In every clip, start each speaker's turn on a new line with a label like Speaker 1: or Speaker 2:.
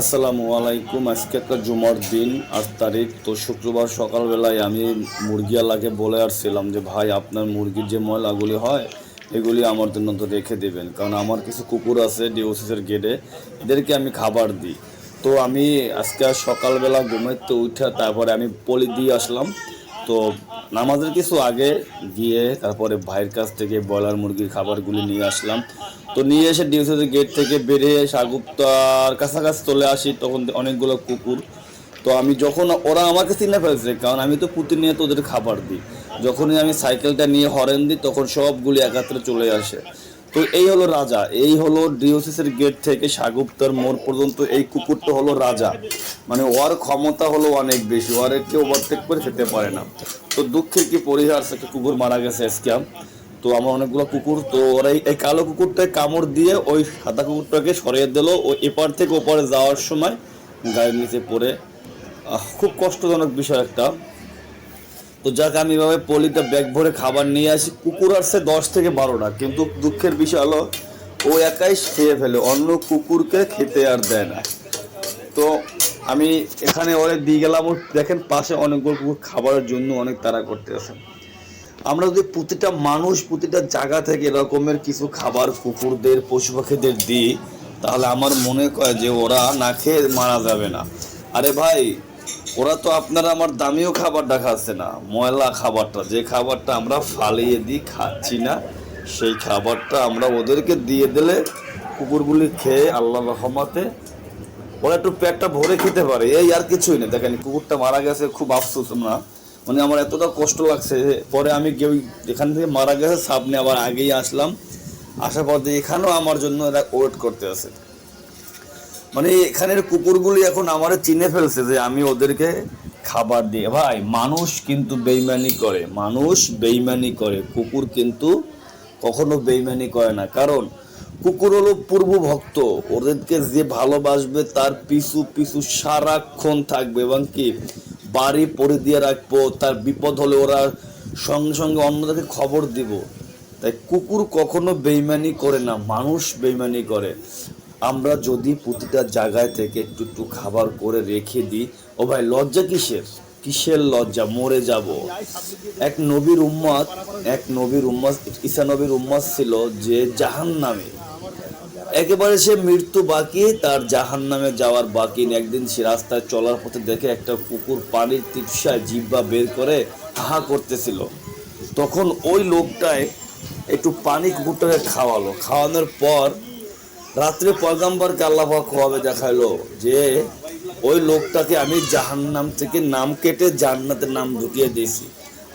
Speaker 1: আসসালামু আলাইকুম। আজকে একটা জুমার দিন, আট তারিখ। তো শুক্রবার সকালবেলায় আমি মুরগিওয়ালাকে বলে আসছিলাম যে, ভাই, আপনার মুরগির যে ময়লাগুলি হয়, এগুলি আমার জন্য তো রেখে দেবেন। কারণ আমার কিছু কুকুর আছে ডিওসিসের গেটে, এদেরকে আমি খাবার দিই। তো আমি আজকে সকালবেলা ঘুমাইতে উঠে তারপরে আমি পলি দিয়ে আসলাম। তো নামাজের কিছু আগে গিয়ে তারপরে ভাইয়ের কাছ থেকে ব্রয়লার মুরগির খাবারগুলি নিয়ে আসলাম। তো নিয়ে এসে ডিওসিসের গেট থেকে বেরিয়ে সাগুপ্তার কাছাকাছি চলে আসি, তখন অনেকগুলো কুকুর। তো আমি যখন, ওরা আমাকে চিনে ফেলছে, কারণ আমি তো প্রতিনিয়ত ওদের খাবার দিই। যখনই আমি সাইকেলটা নিয়ে হরেন দিই, তখন সবগুলি একাত্রে চলে আসে। তো এই হলো রাজা, এই হলো ডিওসিসের গেট থেকে সাগুপ্তার মোড় পর্যন্ত, এই কুকুরটা হলো রাজা। মানে ওর ক্ষমতা হলো অনেক বেশি, ওর কেউ ওভারটেক করে খেতে পারে না। তো দুঃখের কি পরিহার একটা কুকুর মারা গেছে আজকে। তো আমার অনেকগুলো কুকুর, তো ওরা এই- কালো কুকুরটায় কামড় দিয়ে ওই সাদা কুকুরটাকে সরিয়ে দিল। ও এপার থেকে ওপারে যাওয়ার সময় গায়ের নিচে পড়ে। খুব কষ্টজনক বিষয় একটা। তো যাক, আমি এভাবে পলিতে ব্যাগ ভরে খাবার নিয়ে আসি। কুকুর আসছে দশ থেকে বারোটা, কিন্তু দুঃখের বিষয় হলো, ও একাই খেয়ে ফেলে, অন্য কুকুরকে খেতে আর দেয় না। তো আমি এখানে ওরে দিয়ে গেলাম। দেখেন পাশে অনেকগুলো কুকুর খাবারের জন্য অনেক তাড়া করতে আছে আমরা যদি প্রতিটা মানুষ প্রতিটা জায়গা থেকে এরকমের কিছু খাবার কুকুরদের পশু পাখিদের দিই, তাহলে আমার মনে হয় যে ওরা না খেয়ে মারা যাবে না। আরে ভাই, ওরা তো আপনারা আমার দামিও খাবারটা খাচ্ছে না, ময়লা খাবারটা। যে খাবারটা আমরা ফালিয়ে দিই, খাচ্ছি না, সেই খাবারটা আমরা ওদেরকে দিয়ে দিলে কুকুরগুলি খেয়ে আল্লাহ রহমাতে ওরা একটু পেটটা ভরে খেতে পারে। এই আর কিছুই না। দেখেন, কুকুরটা মারা গেছে, খুব আফসোস না। মানে আমার এতটা কষ্ট লাগছে পরে আমি কেউ এখান থেকে মারা গেছে, সামনে আবার আগেই আসলাম। আসার পর এখানেও আমার জন্য এরা ওয়েট করতে আছে। মানে এখানের কুকুরগুলি এখন আমার চিনে ফেলছে যে আমি ওদেরকে খাবার দিয়ে ভাই, মানুষ কিন্তু বেইমানি করে, মানুষ বেইমানি করে, কুকুর কিন্তু কখনো বেইমানি করে না। কারণ কুকুর হলো পূর্ব ভক্ত ওদেরকে যে ভালোবাসবে তার পিছু পিছু সারাক্ষণ থাকবে। এবং কি? বাড়ি পরে দিয়ে রাখব, তার বিপদ হলে ওরা সঙ্গে সঙ্গে অন্যদেরকে খবর দিব। তাই কুকুর কখনো বেইমানি করে না, মানুষ বেইমানি করে। আমরা যদি প্রতিটা জায়গায় থেকে একটু একটু খাবার করে রেখে দিই, ও ভাই লজ্জা কিসের? কিসের লজ্জা? মরে যাব। এক নবীর উম্মত, এক নবীর উম্মত, ঈসা নবীর উম্মত ছিল যে জাহান নামে একেবারে সে মৃত্যু বাকি, তার জাহান নামে যাওয়ার বাকি। একদিন সে রাস্তায় চলার পথে দেখে একটা কুকুর পানির তৃপ্সায় জিব্বা বের করে হাহা করতেছিল। তখন ওই লোকটায় একটু পানি কুকুরটাকে খাওয়ালো। খাওয়ানোর পর রাত্রে পয়গাম্বরকে আল্লাহ খোয়াবে দেখাইলো যে, ওই লোকটাকে আমি জাহান্নাম থেকে নাম কেটে জান্নাতের নাম ঢুকিয়ে দিয়েছি।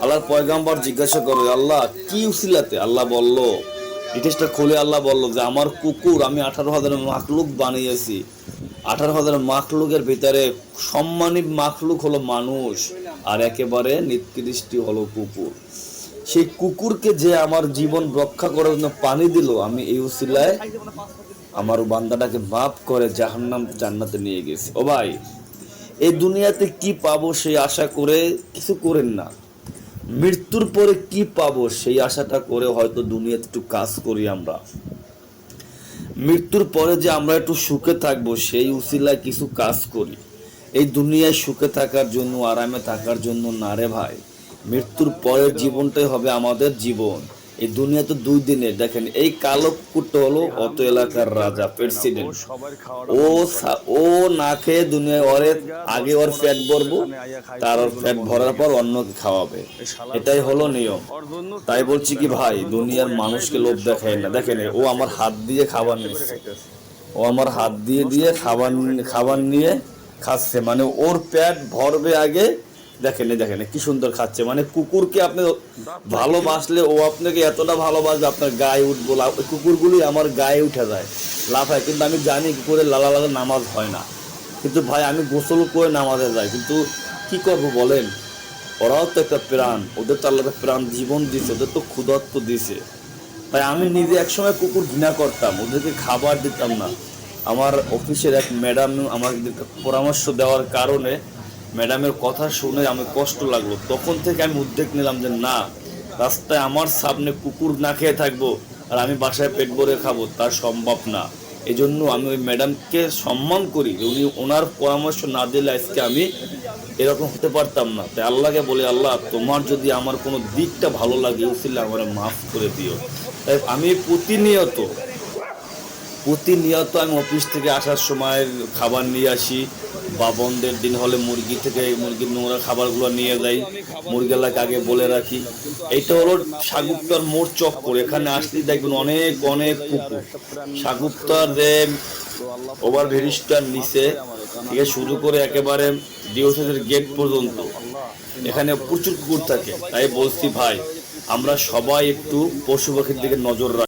Speaker 1: আল্লাহর পয়গাম্বর জিজ্ঞাসা করো আল্লাহ, কি উসিলাতে? আল্লাহ বলল ডিটেলসটা খুলে আল্লাহ বলল যে, আমার কুকুর, আমি আঠারো হাজার মাখলুক বানিয়েছি। আঠারো হাজার মাখলুকের ভিতরে সম্মানী মাখলুক হলো মানুষ আর একেবারে নিকৃষ্টি হলো কুকুর। সেই কুকুরকে যে আমার জীবন রক্ষা করার জন্য পানি দিল, আমি এই উসিলায় আমার বান্দাটাকে মাফ করে জাহান্নাম, জান্নাতে নিয়ে গেছি। ও ভাই, এই দুনিয়াতে কি পাবো সেই আশা করে কিছু করেন না। মৃত্যুর পরে কি পাবো? সেই আশাটা করে হয়তো দুনিয়াতে একটু কাজ করি আমরা। মৃত্যুর পরে যে আমরা একটু সুখে থাকব, সেই উসিলায় কিছু কাজ করি। এই দুনিয়ায় সুখে থাকার জন্য, আরামে থাকার জন্য না রে ভাই? মৃত্যুর পরের জীবনটাই হবে আমাদের জীবন। এই দুনিয়া তো দুই দিনের, দেখেন, এই কালো কুকুরটা হলো অত এলাকার রাজা প্রেসিডেন্ট ও ও না খেয়ে দুনিয়ায় ওরে আগে ওর পেট ভরবো, তার ওর পেট ভরার পর অন্যকে খাওয়াবে। এটাই হলো নিয়ম। তাই বলছি কি ভাই, দুনিয়ার মানুষকে লোভ দেখায় না। দেখেন, ও আমার হাত দিয়ে খাবার নিচ্ছে। ও আমার হাত দিয়ে দিয়ে খাবার খাবার নিয়ে খাচ্ছে। মানে ওর পেট ভরবে আগে দেখেন দেখেন কি সুন্দর খাচ্ছে। মানে কুকুরকে আপনি ভালোবাসলে ও আপনাকে এতটা ভালোবাসবে, আপনার গায়ে উঠবো কুকুরগুলি আমার গায়ে উঠে যায়, লাফায়। কিন্তু আমি জানি কুকুরের লালা লালা নামাজ হয় না। কিন্তু ভাই, আমি গোসল করে নামাজে যাই। কিন্তু কি করব বলেন? ওরাও তো একটা প্রাণ। ওদের তো আল্লাহ প্রাণ জীবন দিছে ওদের তো ক্ষুধার্ত দিছে তাই আমি নিজে একসময় কুকুর ঘৃণা করতাম, ওদেরকে খাবার দিতাম না। আমার অফিসের এক ম্যাডাম আমাকে পরামর্শ দেওয়ার কারণে ম্যাডামের কথা শুনে আমি কষ্ট লাগল। তখন থেকে আমি উদ্যোগ নিলাম যে না, রাস্তায় আমার সামনে কুকুর না খেয়ে থাকব আর আমি বাসায় পেট ভরে খাব, তা সম্ভব না। এই জন্য আমি ওই ম্যাডামকে সম্মান করি উনি ওনার পরামর্শ না দিলে আজকে আমি এরকম হতে পারতাম না। তাই আল্লাহকে বলি, আল্লাহ, তোমার যদি আমার কোনো দিকটা ভালো লাগে উচিলে আমার মাফ করে দিও। তাই আমি প্রতিনিয়ত প্রতিনিয়ত আমি অফিস থেকে আসার সময় খাবার নিয়ে আসি বা বন্ধের দিন হলে মুরগি থেকে মুরগির নোংরা খাবারগুলো নিয়ে যাই। মুরগিলাকে আগে বলে রাখি। এইটা হলো সাগুপ্তার মোড় চক্কর। এখানে আসলেই দেখবেন অনেক অনেক পুকুর। সাগুপ্তার যে ওভার ব্রিজটার নিচে থেকে শুরু করে একেবারে ডিওসেসের গেট পর্যন্ত। এখানে প্রচুর কুকুর থাকে। তাই বলছি ভাই, আমরা সবাই একটু পশু পাখির দিকে নজর রাখি